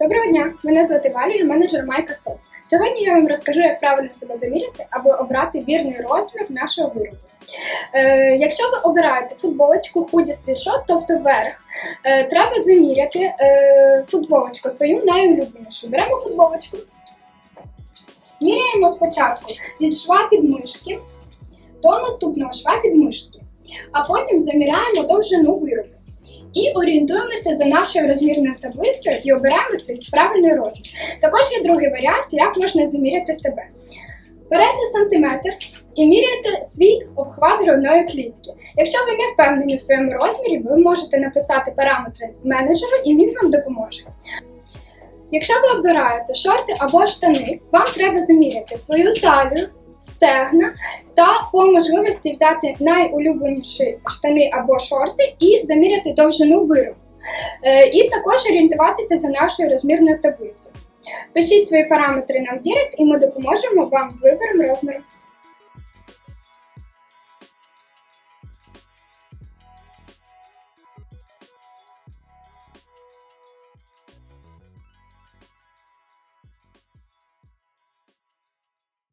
Доброго дня! Мене звати Валя, я менеджер Майка. Сьогодні я вам розкажу, як правильно себе заміряти, аби обрати вірний розмір нашого виробу. Е, якщо ви обираєте футболочку, худі світшот, тобто верх, е, треба заміряти е, футболочку свою найулюбленішу. Беремо футболочку, міряємо спочатку від шва підмишки до наступного шва підмишки, а потім заміряємо довжину виробу. І орієнтуємося за нашою розмірною таблицею і обираємо свій правильний розмір. Також є другий варіант, як можна заміряти себе. Берете сантиметр і міряєте свій обхват грудної клітки. Якщо ви не впевнені в своєму розмірі, ви можете написати параметри менеджеру і він вам допоможе. Якщо ви обираєте шорти або штани, вам треба заміряти свою талію, стегна та по можливості взяти найулюбленіші штани або шорти і заміряти довжину виробу. Е, І також орієнтуватися за нашою розмірною таблицею. Пишіть свої параметри нам в Дірект, і ми допоможемо вам з вибором розміру.